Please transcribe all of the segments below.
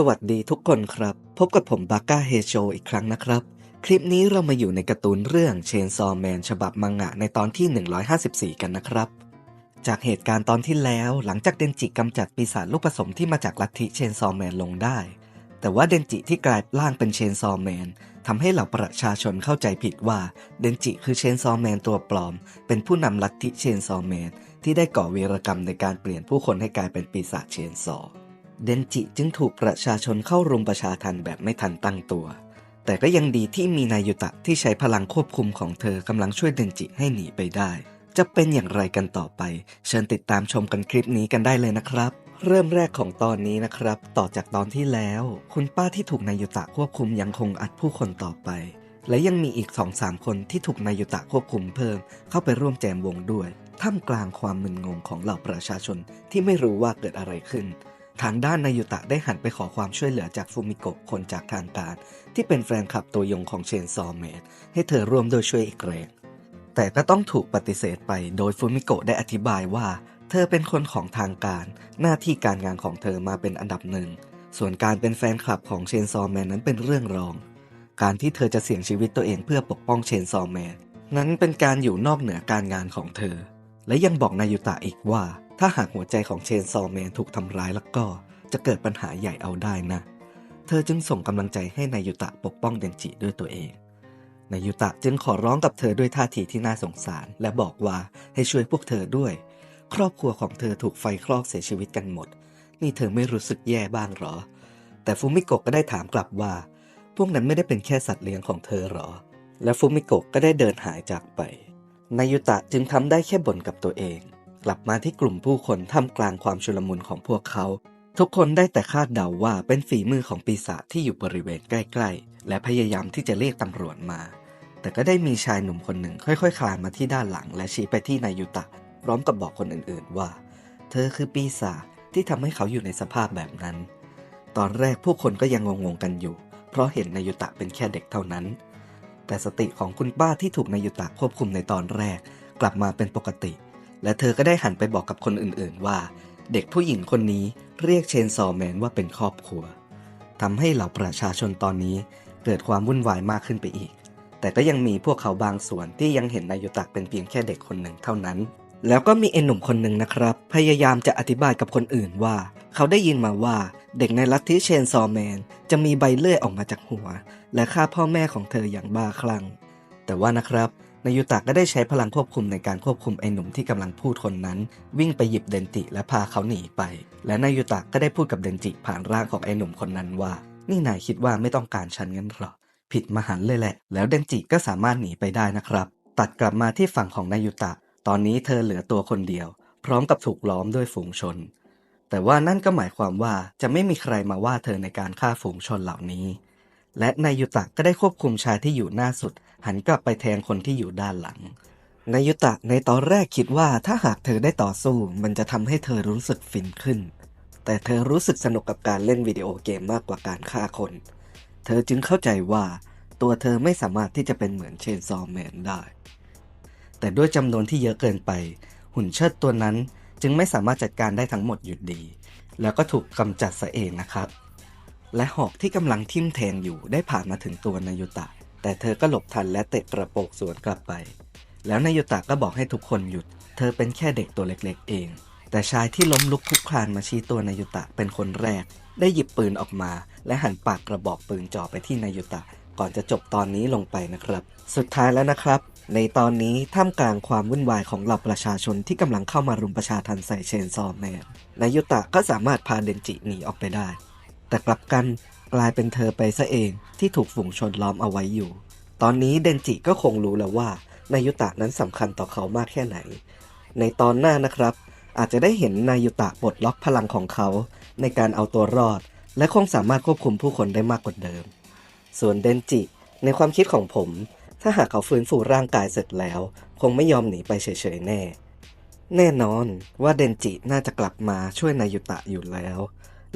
สวัสดีทุกคนครับ พบกับผมบาก้าเฮโชอีกครั้งนะครับ คลิปนี้เรามาอยู่ในการ์ตูนเรื่องเชนซอแมนฉบับมังงะในตอนที่ 154 กันนะครับ จากเหตุการณ์ตอนที่แล้วหลังจากเดนจิกำจัดปีศาจลูกผสมที่มาจากลัทธิเชนซอแมนลงได้ แต่ว่าเดนจิที่กลายร่างเป็นเชนซอแมนทำให้เหล่าประชาชนเข้าใจผิดว่าเดนจิคือเชนซอแมนตัวปลอม เป็นผู้นำลัทธิเชนซอแมนที่ได้ก่อวีรกรรมในการเปลี่ยนผู้คนให้กลายเป็นปีศาจเชนซอ เดนจิจึงถูกประชาชนเข้ารุมประชาทันแบบไม่ทันตั้งตัว แต่ก็ยังดีที่มีนายุตะที่ใช้พลังควบคุมของเธอกำลังช่วยเดนจิให้หนีไปได้ จะเป็นอย่างไรกันต่อไป เชิญติดตามชมกันคลิปนี้กันได้เลยนะครับ เริ่มแรกของตอนนี้นะครับ ต่อจากตอนที่แล้ว คุณป้าที่ถูกนายุตะควบคุมยังคงอัดผู้คนต่อไป และยังมีอีก2องสามคนที่ถูกนายุตะควบคุมเพิ่ม เข้าไปร่วมแจมวงด้วย ท่ามกลางความมึนงงของเหล่าประชาชนที่ไม่รู้ว่าเกิดอะไรขึ้น ทางด้านนายุตะได้หันไปขอความช่วยเหลือจากฟูมิโกะคนจากทางการที่เป็นแฟนคลับตัวยงของเชนซอแมนให้เธอร่วมโดยช่วยอีกแรงแต่ก็ต้องถูกปฏิเสธไปโดยฟูมิโกะได้อธิบายว่า เธอเป็นคนของทางการ หน้าที่การงานของเธอมาเป็นอันดับหนึ่ง ส่วนการเป็นแฟนคลับของเชนซอแมนนั้นเป็นเรื่องรอง การที่เธอจะเสี่ยงชีวิตตัวเองเพื่อปกป้องเชนซอแมนนั้นเป็นการอยู่นอกเหนือการงานของเธอ และยังบอกนายุตะอีกว่า ถ้าหากหัวใจของเชนซอแมนถูกทำร้ายแล้วก็จะเกิดปัญหาใหญ่เอาได้นะ เธอจึงส่งกำลังใจให้นายุตะปกป้องเดนจิด้วยตัวเองนายุตะจึงขอร้องกับเธอด้วยท่าทีที่น่าสงสาร และบอกว่าให้ช่วยพวกเธอด้วย ครอบครัวของเธอถูกไฟคลอกเสียชีวิตกันหมด นี่เธอไม่รู้สึกแย่บ้างหรอ แต่ฟูมิโกะก็ได้ถามกลับว่า พวกนั้นไม่ได้เป็นแค่สัตว์เลี้ยงของเธอหรอ และฟูมิโกะก็ได้เดินหายจากไปนายุตะจึงทำได้แค่บ่นกับตัวเอง กลับมาที่กลุ่มผู้คนท่ามกลางความชุลมุนของพวกเขา ทุกคนได้แต่คาดเดาว่าเป็นฝีมือของปีศาจที่อยู่บริเวณใกล้ๆ และพยายามที่จะเรียกตำรวจมา แต่ก็ได้มีชายหนุ่มคนหนึ่งค่อย ๆ คลานมาที่ด้านหลัง และชี้ไปที่นายุตะ พร้อมกับบอกคนอื่นๆว่า เธอคือปีศาจที่ทำให้เขาอยู่ในสภาพแบบนั้น ตอนแรกผู้คนก็ยังงงๆกันอยู่ เพราะเห็นนายุตะเป็นแค่เด็กเท่านั้น แต่สติของคุณป้าที่ถูกนายุตะควบคุมในตอนแรก กลับมาเป็นปกติ และเธอก็ได้หันไปบอกกับคนอื่นๆว่า เด็กผู้หญิงคนนี้เรียกเชนซอแมนว่าเป็นครอบครัวทำให้เหล่าประชาชนตอนนี้เกิดความวุ่นวายมากขึ้นไปอีก แต่ก็ยังมีพวกเขาบางส่วนที่ยังเห็นนายุตะเป็นเพียงแค่เด็กคนหนึ่งเท่านั้น แล้วก็มีเอ็นหนุ่มคนหนึ่งนะครับ พยายามจะอธิบายกับคนอื่นว่า เขาได้ยินมาว่าเด็กในลัทธิเชนซอแมนจะมีใบเลื่อยออกมาจากหัว และฆ่าพ่อแม่ของเธออย่างบ้าคลั่ง แต่ว่านะครับ นายุตะก็ได้ใช้พลังควบคุมในการควบคุมไอ้หนุ่มที่กำลังพูดคนนั้น วิ่งไปหยิบเดนจิและพาเขาหนีไป และนายุตะก็ได้พูดกับเดนจิผ่านร่างของไอ้หนุ่มคนนั้นว่า นี่นายคิดว่าไม่ต้องการฉันงั้นหรอผิดมหันต์เลยแหละ แล้วเดนจิก็สามารถหนีไปได้นะครับ ตัดกลับมาที่ฝั่งของนายุตะ ตอนนี้เธอเหลือตัวคนเดียว พร้อมกับถูกล้อมด้วยฝูงชน แต่ว่านั่นก็หมายความว่าจะไม่มีใครมาว่าเธอในการฆ่าฝูงชนเหล่านี้ และนายุตะก็ได้ควบคุมชายที่อยู่หน้าสุด หันกลับไปแทงคนที่อยู่ด้านหลังนายุตะในตอนแรกคิดว่าถ้าหากเธอได้ต่อสู้มันจะทำให้เธอรู้สึกฟินขึ้น แต่เธอรู้สึกสนุกกับการเล่นวิดีโอเกมมากกว่าการฆ่าคน เธอจึงเข้าใจว่าตัวเธอไม่สามารถที่จะเป็นเหมือนเชนซอแมนได้ แต่ด้วยจำนวนที่เยอะเกินไป หุ่นเชิดตัวนั้นจึงไม่สามารถจัดการได้ทั้งหมดอยู่ดี แล้วก็ถูกกำจัดซะเองนะครับ และหอกที่กำลังทิ่มแทงอยู่ได้ผ่านมาถึงตัวนายุตะ แต่เธอก็หลบทันและเตะกระโปรงสวนกลับไป แล้วนายุตะก็บอกให้ทุกคนหยุด เธอเป็นแค่เด็กตัวเล็กๆ เอง แต่ชายที่ล้มลุกคลุกคลานมาชี้ตัวนายุตะเป็นคนแรก ได้หยิบปืนออกมา และหันปากกระบอกปืนจ่อไปที่นายุตะ ก่อนจะจบตอนนี้ลงไปนะครับ สุดท้ายแล้วนะครับ ในตอนนี้ท่ามกลางความวุ่นวายของเหล่าประชาชนที่กำลังเข้ามารุมประชาทันใส่เชนซอมแมนนายุตะก็สามารถพาเดนจิหนีออกไปได้ แต่กลับกัน กลายเป็นเธอไปซะเองที่ถูกฝูงชนล้อมเอาไว้อยู่ ตอนนี้เดนจิก็คงรู้แล้วว่านายุตะนั้นสำคัญต่อเขามากแค่ไหน ในตอนหน้านะครับ อาจจะได้เห็นนายุตะปลดล็อกพลังของเขา ในการเอาตัวรอด และคงสามารถควบคุมผู้คนได้มากกว่าเดิม ส่วนเดนจิ ในความคิดของผม ถ้าหากเขาฟื้นฟูร่างกายเสร็จแล้ว คงไม่ยอมหนีไปเฉยๆแน่ แน่นอนว่าเดนจิน่าจะกลับมาช่วยนายุตะอยู่แล้ว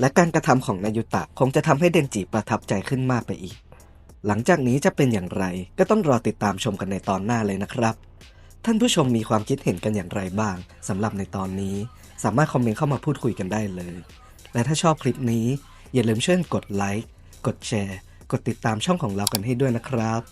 และการกระทำของนายุตะคงจะทำให้เดนจิประทับใจขึ้นมากไปอีก หลังจากนี้จะเป็นอย่างไรก็ต้องรอติดตามชมกันในตอนหน้าเลยนะครับ ท่านผู้ชมมีความคิดเห็นกันอย่างไรบ้างสำหรับในตอนนี้ สามารถคอมเมนต์เข้ามาพูดคุยกันได้เลย และถ้าชอบคลิปนี้ อย่าลืมช่วยกดไลค์กดแชร์ กดติดตามช่องของเรากันให้ด้วยนะครับ